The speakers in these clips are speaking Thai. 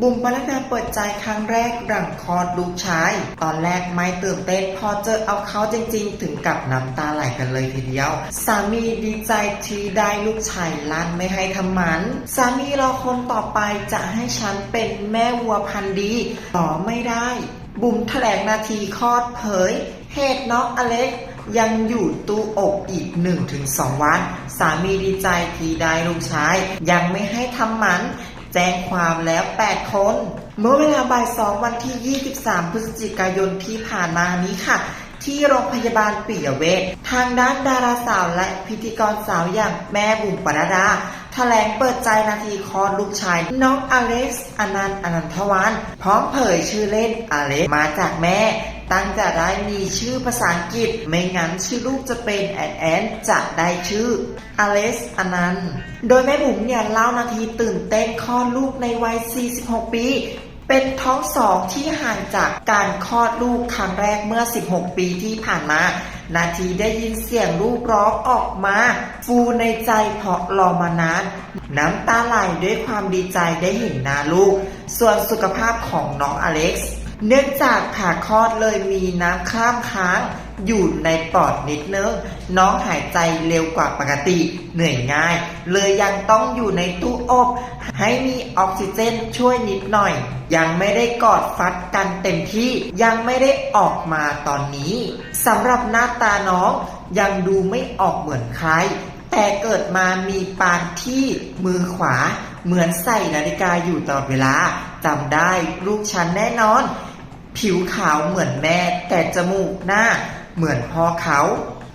บุ๋มปนัดดาเปิดใจครั้งแรกหลังคลอดลูกชาย ตอนแรกไม่ตื่นเต้นพอเจอเอาเขาจริง ๆ ถึงกับน้ำตาไหลกันเลยทีเดียว สามีดีใจที่ได้ลูกชายลั่นไม่ให้ทำมัน สามีรอคนต่อไปจะให้ฉันเป็นแม่วัวพันธุ์ดีต่อไม่ได้ บุ๋มแถลงนาทีคลอดเผยเหตุน้องอเล็กยังอยู่ตู้อบอีก 1-2 วัน สามีดีใจที่ได้ลูกชาย ยังไม่ให้ทำหมัน แจ้งความแล้ว 8 คน เมื่อเวลาบ่ายสองวันที่ 23 พฤศจิกายนที่ผ่านมานี้ค่ะ ที่โรงพยาบาลปิยเวชทางด้านดาราสาวและพิธีกรสาวอย่างแม่บุ๋มปนัดดาแถลงเปิดใจนาทีคลอดลูกชาย น้องอเล็กซ์อนันต์อนันทวัน พร้อมเผยชื่อเล่นอเล็กซ์มาจากแม่ ตั้งจะได้มีชื่อภาษาอังกฤษ ไม่งั้นชื่อลูกจะเป็นแอนแอนจะได้ชื่ออเล็กซ์อนันต์โดยแม่บุ๋มเนี่ยเล่านาทีตื่นเต้นคลอดลูกในวัย 46 ปี เป็นท้องสองที่ห่างจากการคลอดลูกครั้งแรกเมื่อ 16 ปีที่ผ่านมา นาทีได้ยินเสียงลูกร้องออกมา ฟูในใจเพราะรอมานาน น้ำตาไหลด้วยความดีใจได้เห็นหน้าลูก ส่วนสุขภาพของน้องอเล็กซ์ เนื่องจากผ่าคลอดเลยมีน้ำข้ามค้างอยู่ในปอดนิดนึงน้องหายใจเร็วกว่าปกติ เหนื่อยง่าย เลยยังต้องอยู่ในตู้อบ ให้มีออกซิเจนช่วยนิดหน่อย ยังไม่ได้กอดฟัดกันเต็มที่ ยังไม่ได้ออกมาตอนนี้สำหรับหน้าตาน้องยังดูไม่ออกเหมือนใคร แต่เกิดมามีปานที่มือขวา เหมือนใส่นาฬิกาอยู่ตลอดเวลาจำได้ลูกฉันแน่นอน ผิวขาวเหมือนแม่ แต่จมูกหน้าเหมือนพ่อเขา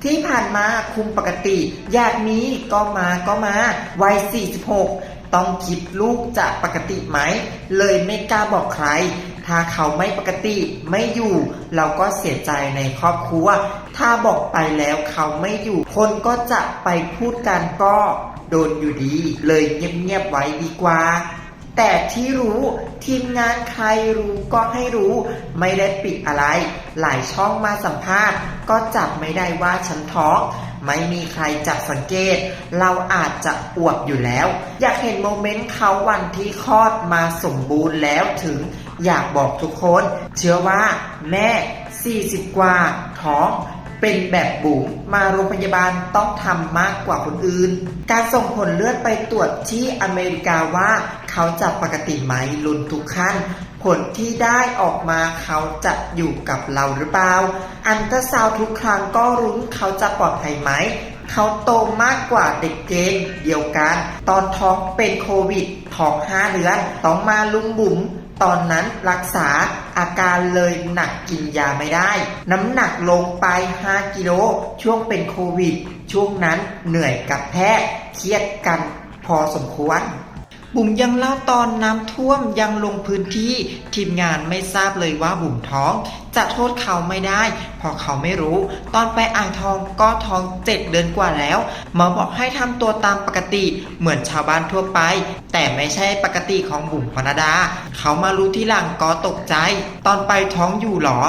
ที่ผ่านมาคุมปกติอยากมีก็มาก็มาวัย 46 ต้องคิดลูกจะปกติไหม เลยไม่กล้าบอกใคร ถ้าเขาไม่ปกติไม่อยู่ เราก็เสียใจในครอบครัว ถ้าบอกไปแล้วเขาไม่อยู่ คนก็จะไปพูดกันก็โดนอยู่ดี เลยเงียบๆไว้ดีกว่า แต่ที่รู้ทีมงานใครรู้ก็ให้รู้ ไม่ได้ปิดอะไร หลายช่องมาสัมภาษณ์ ก็จับไม่ได้ว่าฉันท้องไม่มีใครจับสังเกต เราอาจจะอวบอยู่แล้ว อยากเห็นโมเมนต์เขาวันที่คลอดมาสมบูรณ์แล้วถึงอยากบอกทุกคน เชื่อว่าแม่ 40 กว่าท้อง เป็นแบบบุ๋มมาโรงพยาบาลต้องทำมากกว่าคนอื่น การส่งผลเลือดไปตรวจที่อเมริกาว่าเขาจะปกติไหมลุนทุกขั้น ผลที่ได้ออกมาเขาจะอยู่กับเราหรือเปล่า อันตราซาวทุกครั้งก็รุ้นเขาจะปลอดภัยไหมเขาโตมากกว่าเด็กเกณฑ์เดียวกัน ตอนท้องเป็นโควิดท้องห้าเดือนต้องมาลุงบุ๋ม ตอนนั้นรักษาอาการเลยหนักกินยาไม่ได้ น้ำหนักลงไป 5 กิโล ช่วงเป็นโควิด ช่วงนั้นเหนื่อยกับแพทย์เครียดกันพอสมควร บุ๋มยังเล่าตอนน้ำท่วมยังลงพื้นที่ ทีมงานไม่ทราบเลยว่าบุ๋มท้อง จะโทษเขาไม่ได้เพราะเขาไม่รู้ ตอนไปอ่างทองก็ท้องเจ็ดเดือนกว่าแล้วหมอบอกให้ทำตัวตามปกติ เหมือนชาวบ้านทั่วไป แต่ไม่ใช่ปกติของบุ๋มพนดา เขามารู้ที่หลังก็ตกใจ ตอนไปท้องอยู่หรอ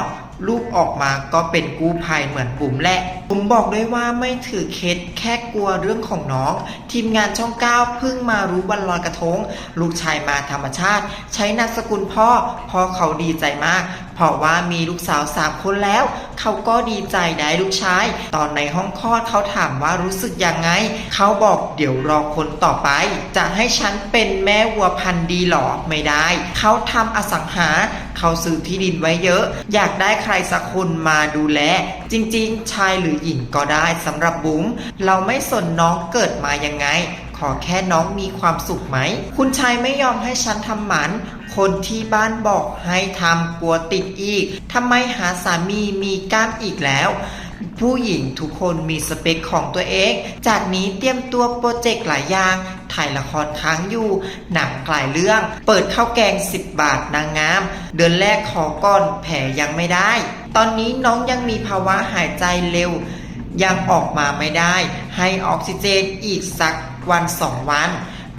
ลูกออกมาก็เป็นกู้ภัยเหมือนบุ๋มแหละบุ๋มบอกด้วยว่าไม่ถือเคสแค่กลัวเรื่องของน้อง ทีมงานช่องเก้าเพิ่งมารู้วันลอยกระทง ลูกชายมาธรรมชาติ ใช้นามสกุลพ่อพ่อเขาดีใจมาก เพราะว่ามีลูกสาวสามคนแล้ว เขาก็ดีใจได้ลูกชาย ตอนในห้องคลอดเขาถามว่ารู้สึกยังไง เขาบอกเดี๋ยวรอคนต่อไป จะให้ฉันเป็นแม่วัวพันธุ์ดีหรอไม่ได้ เขาทำอสังหา เขาซื้อที่ดินไว้เยอะ อยากได้ใครสักคนมาดูแล จริงๆ ชายหรือหญิงก็ได้สำหรับบุ๋มเราไม่สนน้องเกิดมายังไง ขอแค่น้องมีความสุขไหม คุณชายไม่ยอมให้ฉันทำหมัน คนที่บ้านบอกให้ทำกลัวติดอีกทำไมหาสามีมีกล้ามอีกแล้ว ผู้หญิงทุกคนมีสเปคของตัวเอง จากนี้เตรียมตัวโปรเจกต์หลายอย่างถ่ายละครค้างอยู่ หนังหลายเรื่อง เปิดข้าวแกง 10 บาทนางงาม เดือนแรกขอก่อนแผลยังไม่ได้ ตอนนี้น้องยังมีภาวะหายใจเร็ว ยังออกมาไม่ได้ ให้ออกซิเจนอีกสัก วันสองวัน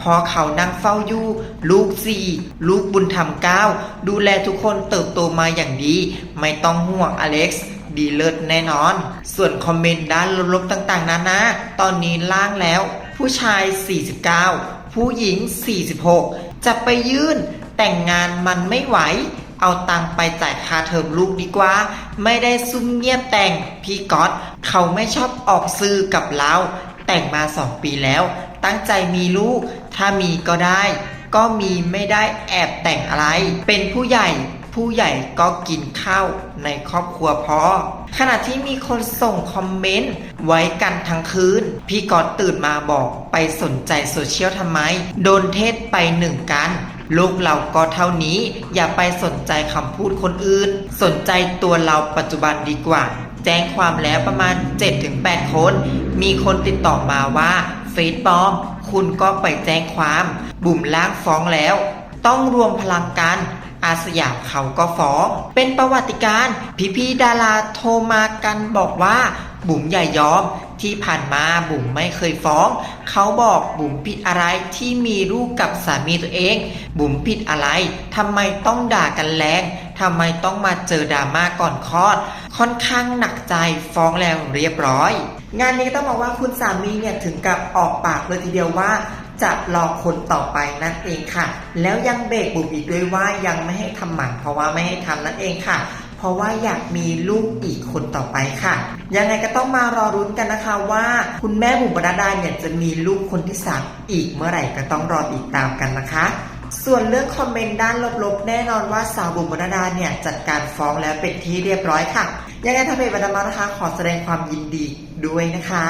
พอเขานั่งเฝ้าอยู่ ลูกสี่ลูกบุญธรรมเก้าดูแลทุกคนเติบโตมาอย่างดี ไม่ต้องห่วงอเล็กซ์ดีเลิศแน่นอน ส่วนคอมเมนต์ด้านลบๆต่างๆนานาตอนนี้ล่างแล้ว ผู้ชาย 49 ผู้หญิง 46 จะไปยื่น แต่งงานมันไม่ไหว เอาตังไปจ่ายค่าเทอมลูกดีกว่า ไม่ได้ซุ่มเงียบแต่งพี่ก๊อตเขาไม่ชอบออกสื่อกับเรา แต่งมาสองปีแล้ว ตั้งใจมีลูก ถ้ามีก็ได้ ก็มีไม่ได้แอบแต่งอะไร เป็นผู้ใหญ่ผู้ใหญ่ก็กินข้าวในครอบครัวพอขณะที่มีคนส่งคอมเมนต์ไว้กันทั้งคืน พี่กอดตื่นมาบอกไปสนใจโซเชียลทำไม โดนเทศไปหนึ่งกันลูกเราก็เท่านี้ อย่าไปสนใจคำพูดคนอื่น สนใจตัวเราปัจจุบันดีกว่า แจ้งความแล้วประมาณ 7-8 คน มีคนติดต่อมาว่า เฟซปลอม คุณก็ไปแจ้งความ บุ่มล้างฟ้องแล้ว ต้องรวมพลังกัน อาสยามเขาก็ฟ้อง เป็นประวัติการณ์พี่ดาราโทรมากันบอกว่า บุ๋มอย่ยอม ที่ผ่านมาบุ๋มไม่เคยฟ้อง เขาบอกบุ๋มผิดอะไรที่มีลูกกับสามีตัวเอง บุ๋มผิดอะไรทำไมต้องด่ากันแรง ทำไมต้องมาเจอดราม่าก่อนคลอด ค่อนข้างหนักใจฟ้องแล้วเรียบร้อย งานนี้ต้องบอกว่าคุณสามีเนี่ยถึงกับออกปากเลยทีเดียวว่าจะรอคนต่อไปนั่นเองค่ะ แล้วยังเบรกบุ๋มอีกด้วยว่ายังไม่ให้ทำหมันเพราะว่าไม่ให้ทำนั่นเองค่ะ เพราะว่าอยากมีลูกอีกคนต่อไปค่ะ ยังไงก็ต้องมารอรุ้นกันนะคะว่า คุณแม่บุ๋มปนัดดาเนี่ยจะมีลูกคนที่สามอีกเมื่อไหร่ก็ต้องรอติดตามกันนะคะ ส่วนเรื่องคอมเมนต์ด้านลบๆ แน่นอนว่าสาวบุ๋มบรดาเนี่ยจัดการฟ้องแล้วเป็นที่เรียบร้อยค่ะ ยังไงถ้าเป็นบันดามานะคะ ขอแสดงความยินดีด้วยนะคะ